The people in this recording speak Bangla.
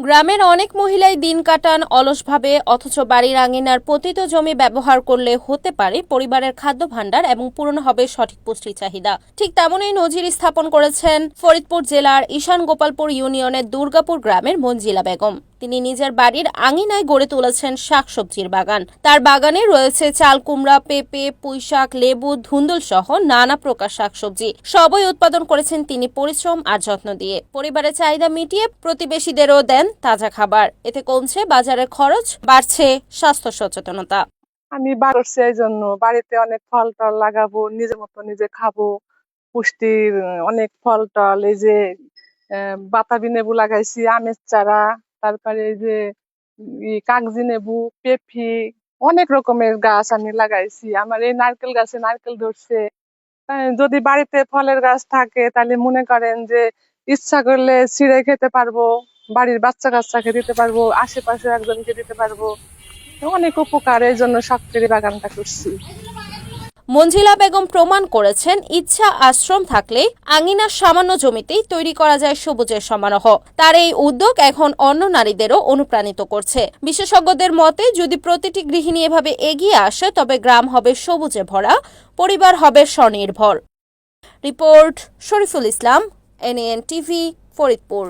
গ্রামের অনেক মহিলাই দিন কাটান, অলসভাবে, অথচ বাড়ির আঙিনার পতিত জমি ব্যবহার করলে হতে পারে পরিবারের খাদ্য ভাণ্ডার এবং পূরণ হবে সঠিক পুষ্টি চাহিদা। ঠিক তেমনই নজির স্থাপন করেছেন ফরিদপুর জেলার ঈশান গোপালপুর ইউনিয়নের দুর্গাপুর গ্রামের মঞ্জিলা বেগম। তিনি নিজের বাড়ির আঙিনায় গড়ে তুলেছেন শাকসবজির বাগান। তার বাগানে রয়েছে চাল, কুমড়া, পেঁপে, পুঁইশাক, লেবু, ধুন্দুল সহ নানা প্রকার শাকসবজি। সবই উৎপাদন করেছেন তিনি পরিশ্রম আর যত্ন দিয়ে। পরিবারের চাহিদা মিটিয়ে প্রতিবেশীদেরও দেন তাজা খাবার। এতে কমছে বাজারের খরচ, বাড়ছে স্বাস্থ্য সচেতনতা। আমি বাড়ছি এই জন্য বাড়িতে অনেক ফল টল লাগাবো, নিজের মতো নিজে খাব। পুষ্টির অনেক ফল টল, এই যে বাতাবি লেবু লাগাইছি, আমের চারা তারপরে যে কাগজি লেবু পেঁপি, অনেক রকমের গাছ আমি লাগাইছি। আমার এই নারকেল গাছে নারকেল ধরছে। যদি বাড়িতে ফলের গাছ থাকে, তাহলে মনে করেন যে, ইচ্ছা করলে ছিঁড়ে খেতে পারব, বাড়ির বাচ্চা কাচ্চাকে দিতে পারব আশেপাশে একজনকে দিতে পারব। অনেক উপকার, এই জন্য শখ করে বাগানটা করছি। মঞ্জিলা বেগম প্রমাণ করেছেন, ইচ্ছা আশ্রম থাকলে আঙিনার সামান্য জমিতেই তৈরি করা যায় সবুজের সমারোহ। তার এই উদ্যোগ এখন অন্য নারীদেরও অনুপ্রাণিত করছে। বিশেষজ্ঞদের মতে, যদি প্রতিটি গৃহিণী এভাবে এগিয়ে আসে, তবে গ্রাম হবে সবুজে ভরা, পরিবার হবে স্বনির্ভর। Report Shariful Islam NN TV, Faridpur.